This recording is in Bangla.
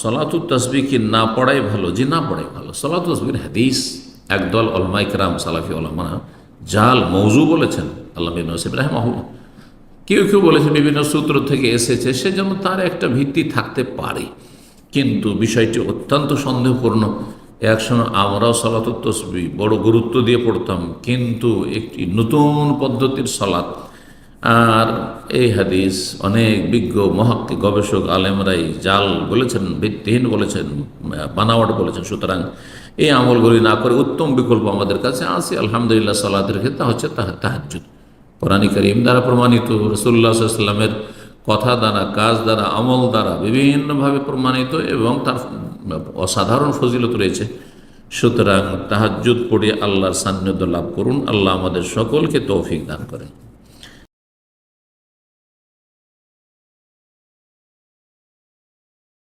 সলাতু তসবি কি না পড়াই ভালো যে না পড়াই ভালো। সলাতু তসবির হাদিস, একদল অলমাইকরাম সালাফি ওলামা জাল মৌজু বলেছেন, আল্লাহ বিন নসিব রাহমাহুল্লাহ। কেউ কেউ বলেছে বিভিন্ন সূত্র থেকে এসেছে সেজন্য তার একটা ভিত্তি থাকতে পারে। কিন্তু বিষয়টি অত্যন্ত সন্দেহপূর্ণ। একসময় আমরাও সলাত তসবি বড় গুরুত্ব দিয়ে পড়তাম, কিন্তু একটি নতুন পদ্ধতির সলাৎ আর এই হাদিস অনেক বিজ্ঞ মহাক্কি গবেষক, আলেমরাই জাল বলেছেন, ভিত্তিহীন বলেছেন, বানাওয়াট বলেছেন। সুতরাং এই আমলগুলি না করে উত্তম বিকল্প আমাদের কাছে আছে। আলহামদুলিল্লাহ সালাদের ক্ষেত্রে হচ্ছে তাহা তাহাজুদ কোরআনী করিম দ্বারা প্রমাণিত রসুল্লাহ সাল্লামের কথা দ্বারা, কাজ দ্বারা, আমল দ্বারা বিভিন্নভাবে প্রমাণিত এবং তার অসাধারণ ফজিলত রয়েছে। সুতরাং তাহাজুদ পড়ে আল্লাহর সান্নিধ্য লাভ করুন। আল্লাহ আমাদের সকলকে তৌফিক দান করেন।